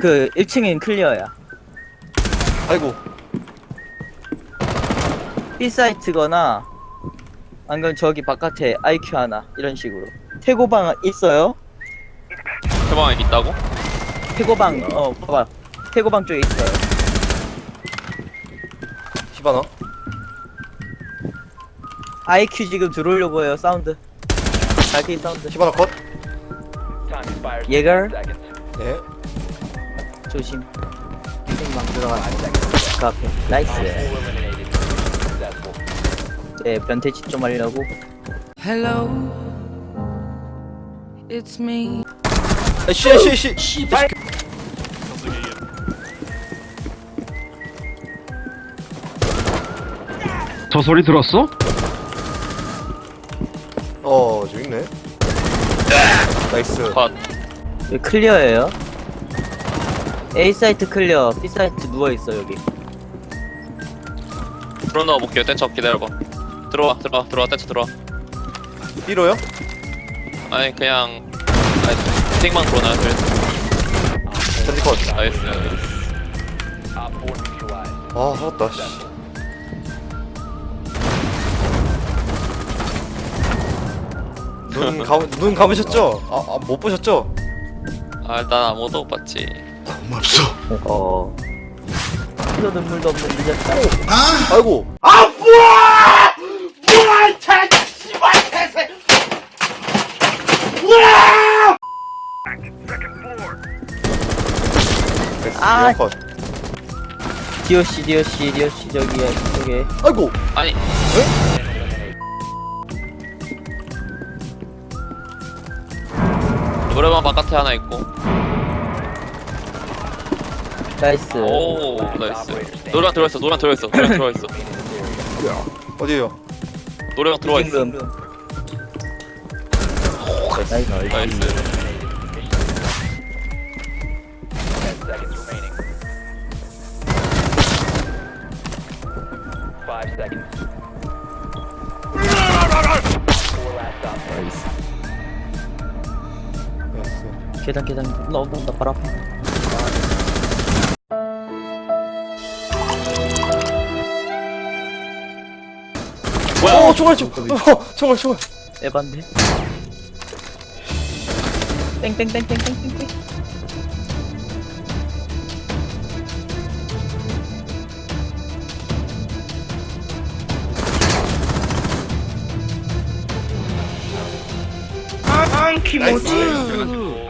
그 1층엔 클리어야. 아이고 B 사이트거나 아니면 저기 바깥에 IQ 하나 이런 식으로. 태고방 있어요? 해방에 있다고? 태고방 어 봐봐. 태고방 쪽에 있어요. 히바나 IQ 지금 들어오려고 해요 사운드. 발키 사운드. 히바나 컷 예걸 네. 조심. 생방 들어가. 그 앞에. 나이스. 네 변태짓 좀 하려고. Hello, it's me. 씨씨씨 저 소리 들었어? 어 저기 있네 나이스 컷 클리어예요. A 사이트 클리어, B 사이트 누워 있어 여기. 들어 넣어 볼게요. 떼쳐 기다려봐. 들어와 들어와 들어와. 떼쳐 들어와. B로요? 아니 그냥 아니 팅만 그래서 전지 컷 나이스. 아 살았다 씨. 눈, 감, 눈 감으셨죠? 아, 아, 못 보셨죠? 아 일단 아무도 못 봤지 어. 피도 눈물도 없는 늦었다. 아이고 아. 아 컷. 디오씨, 디오씨, 디오씨 저기에 저기. 아이고 아니 노래방 바깥에 하나 있고 나이스. 오 나이스 노래방 들어있어 노래방 들어있어 노래방 들어있어 어디에요? 노래방 들어와 있어 지금. 나이스. 나이스 나이스 계단 계단 너 온다 바로 앞에. 어 총알 총 어, 총알 총알 에반데. 땡땡땡땡땡땡땡.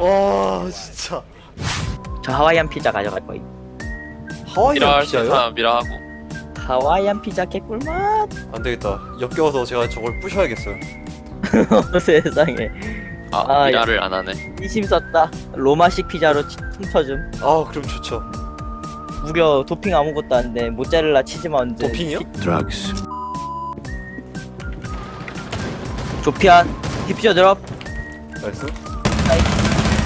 와 진짜 저 하와이안 피자 가져갈 거임. 하와이안 피자요? 사람 미라 하고 하와이안 피자 개꿀맛. 안 되겠다 역겨워서 제가 저걸 부셔야겠어요 세상에. 아, 아, 미라를 안 하네 이심 썼다. 로마식 피자로 치- 퉁쳐줌. 아 그럼 좋죠 무려 도핑 아무것도 안 돼. 모짜렐라 치즈만 얹은. 도핑이요? 피- 드럭스 조피안. 디퓨저 드롭. 나이스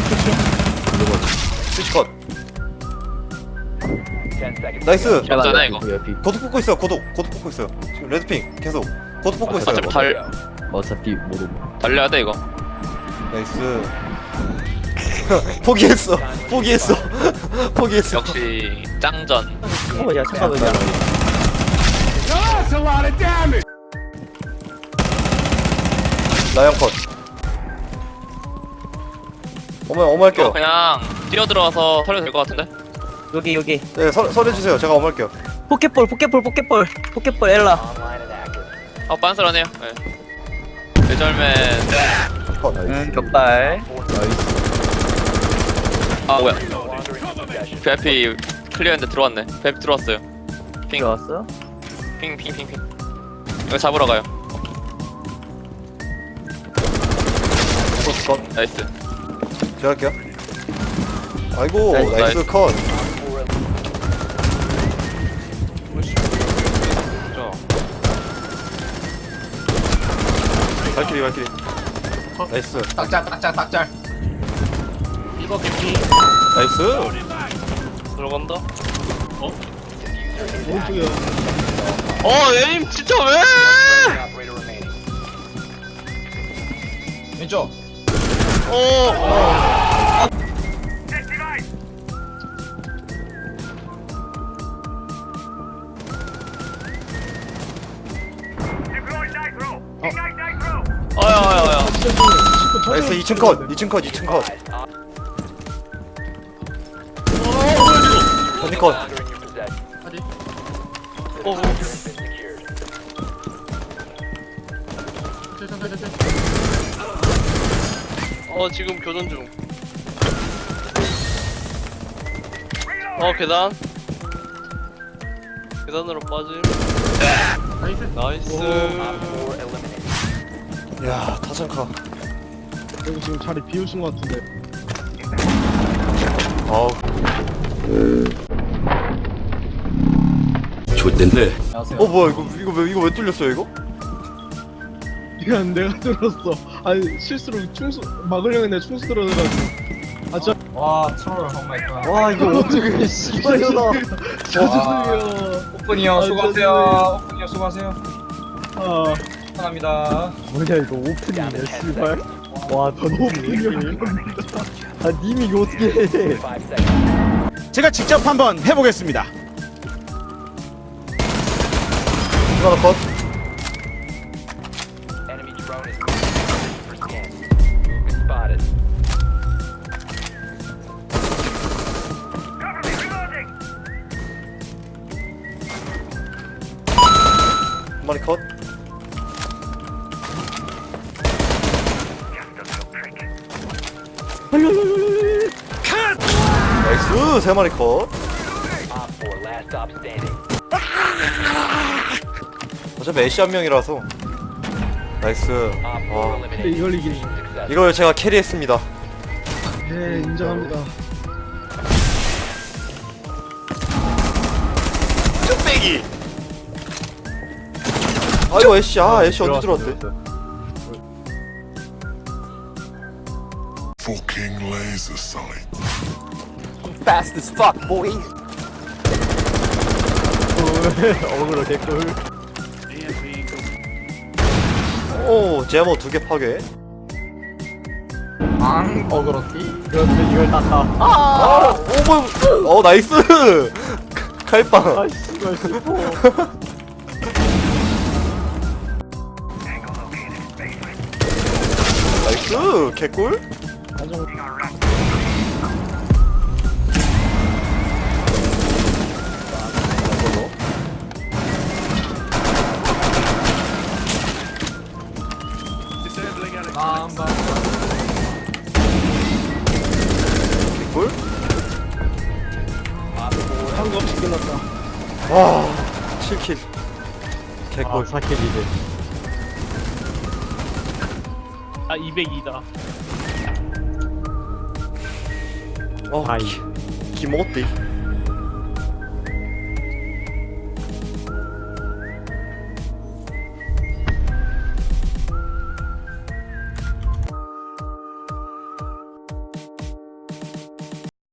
키친. 스위치 컷 나이스. 귀엽잖아 이거. 고독 뽑고 있어요 고독. 고독 뽑고 있어요. 지금 레드핑 계속. 고독 뽑고 있어요. 어차피 달 어차피 모르. 달려야 돼 이거. 나이스. 포기했어. 포기했어. 포기했어. 역시 짱전. 잠깐만요, 잠깐만요. 나영 컷. 어머 어머 할게요. 그냥 뛰어 들어와서 털려도 될 것 같은데? 여기 여기. 네 설, 설해주세요. 제가 어머 할게요. 포켓볼, 포켓볼, 포켓볼, 포켓볼 엘라. 아 빤스러네요. 네. 대절맨. 컷 나이스. 응, 격발. 아 뭐야. VIP 클리어했는데 들어왔네. VIP 들어왔어요. 핑. 들어왔어? 핑핑 핑핑. 이거 잡으러 가요. 컷. 나이스. 제가 할게요. 아이고 나이스, 나이스, 나이스. 컷 발키리 발키리 어? 나이스 딱짤 딱짤 딱짤 1번 개피 나이스 들어간다 어? 뭐야 어 에임 진짜 왜 왼쪽 어, 어. 어. 나이스 2층 컷 2층 컷 2층 컷 언니 컷 어, 어 지금 교전 중. 어 계단. 계단으로 빠짐. 나이스. 야 타장카 여기 지금 자리 비우신 것 같은데. 아우 좋댄데 어 뭐야 이거 이거 왜 이거 왜 뚫렸어요 이거? 이건 내가 들었어. 아니 실수로 충수 막으려고 했는데 충수 들어가지고. 아. 와 트롤 오마이갓 와 이거 어떻게 씨발이다. 죄송해요. 오픈이 형 아, 수고하세요 오픈이 형 수고하세요 아 감사합니다 뭐냐 이거 오픈이냐 씨발. 와 오픈이야. 아 님이 이거 어떻게 해? 제가 직접 한번 해보겠습니다. 이거 하나 컷 한 마리 컷 나이스 세 마리 컷. 어차피 애쉬 한 명이라서. 나이스. 와 근데 이걸 이기니. 이걸 제가 캐리했습니다. 네 인정합니다. 쭈빼기! 아이고 애쉬 아 애쉬 언제 들어왔대 Fucking laser sight. Fast as fuck boy 어그로 개꿀. 오 제모 두 개 파괴 앙 어그로티 그런데 이걸 땄다. 아, 오어 나이스 칼빵 아 슬퍼. 나이스 개꿀 없이 끝났다. 와 7킬 개꿀 사킬이네. 아 202다. 어 기, 기모띠